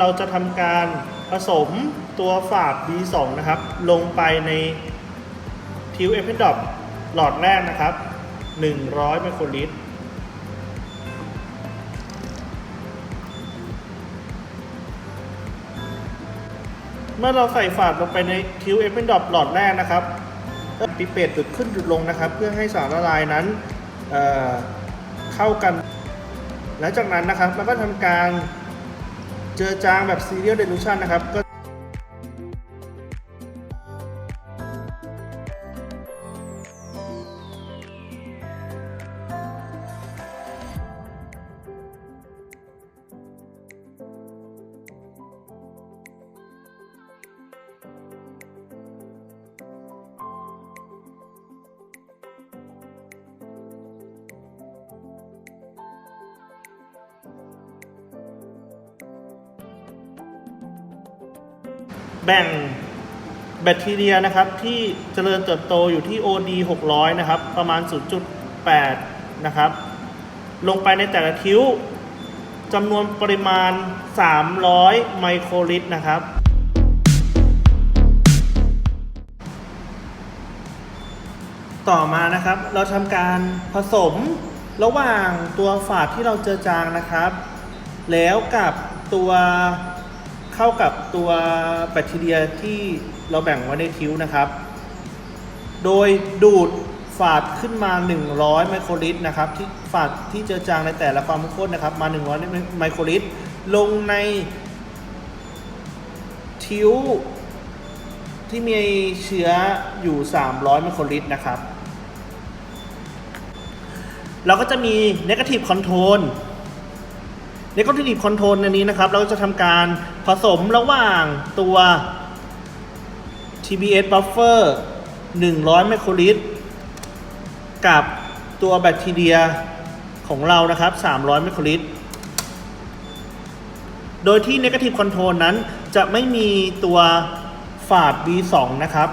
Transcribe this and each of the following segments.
เราจะทำการผสมตัวฝาด B2 นะครับ ลงไปในทิวเอพิดอปหลอดแรกนะครับ 100ไมโครลิตร เมื่อเราใส่ฝาดลงไปในทิวเอพิดอปหลอดแรกนะครับปิเปตหยุดขึ้นหยุดลงนะครับ เพื่อให้สารละลายนั้นเเข้ากันหลังจากนั้นนะครับเราก็ทำการ เจอจางแบบ serial dilution นะครับก็ แบ่งแบคทีเรียนะครับที่เจริญเติบโตอยู่ที่ OD 600 นะครับ ประมาณ 0.8 นะครับ ลงไปในแต่ละคิ้วจำนวนปริมาณ 300 ไมโครลิตรนะครับ ต่อมานะครับ เราทำการผสมระหว่างตัวฝาดที่เราเจอจางนะครับ แล้วกับตัว เข้ากับตัวแบคทีเรียที่เราแบ่งไว้ในทิวนะครับ โดยดูดฝาดขึ้นมา 100 ไมโครลิตรนะครับ ที่ฝาดที่เจอจางในแต่ละความเข้มข้นนะครับ มา 100 ไมโครลิตร ลงในทิวที่มีเชื้ออยู่ 300 ไมโครลิตรนะครับ เราก็จะมี negative control negative control ในนี้นะครับ เราจะทำการผสมระหว่างตัว TBS buffer 100 ไมโครลิตร กับตัวแบคทีเรียของเรานะครับ 300 ไมโครลิตร โดยที่ negative control นั้นจะไม่มีตัวฝาด B2 นะครับ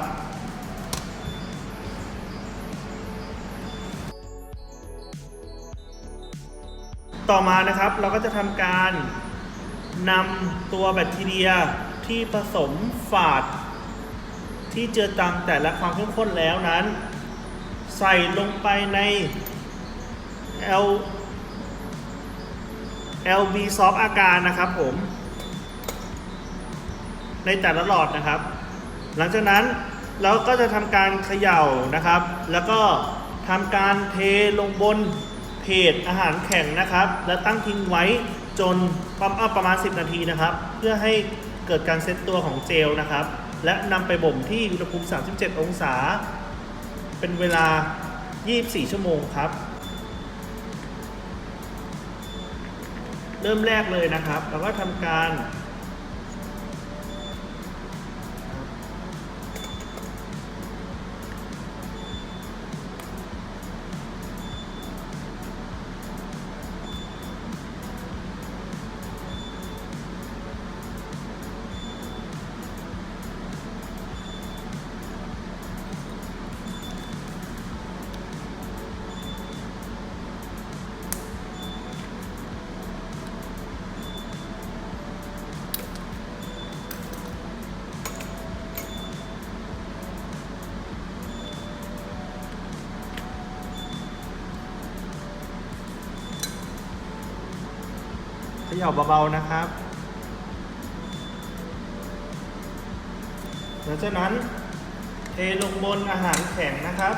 ต่อมานะครับเราก็จะทำการนำตัวแบคทีเรียที่ผสมฝาด ที่เจือจางแต่ละความเข้มข้นแล้วนั้น ใส่ลงไปใน L LB soft อาการนะครับผม ในแต่ละหลอดนะครับ หลังจากนั้นเราก็จะทำการเขย่านะครับ แล้วก็ทำการเทลงบน เพจอาหารแข็งนะครับ และตั้งทิ้งไว้จนประมาณประมาณ 10 นาทีนะครับ เพื่อให้เกิดการเซตตัวของเจลนะครับ และนำไปบ่มที่อุณหภูมิ 37 องศา เป็นเวลา 24 ชั่วโมงครับ เริ่มแรกเลยนะครับ เราก็ทำการ เขย่าเบาๆนะครับ หลังจากนั้นเทลงบนอาหารแข็งนะครับ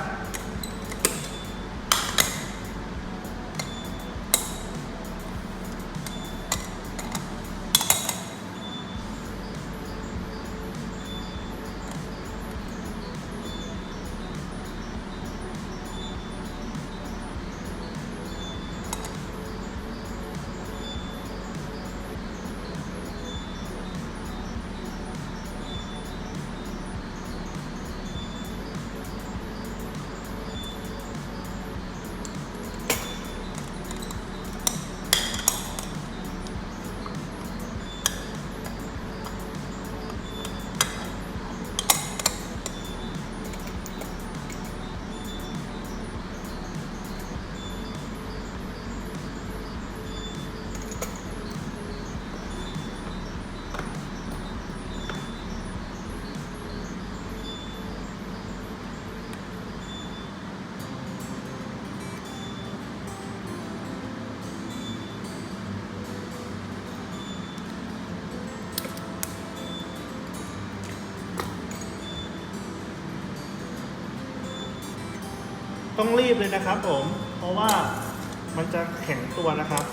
ต้องรีบเลยนะครับผม เพราะว่ามันจะแข็งตัวนะครับ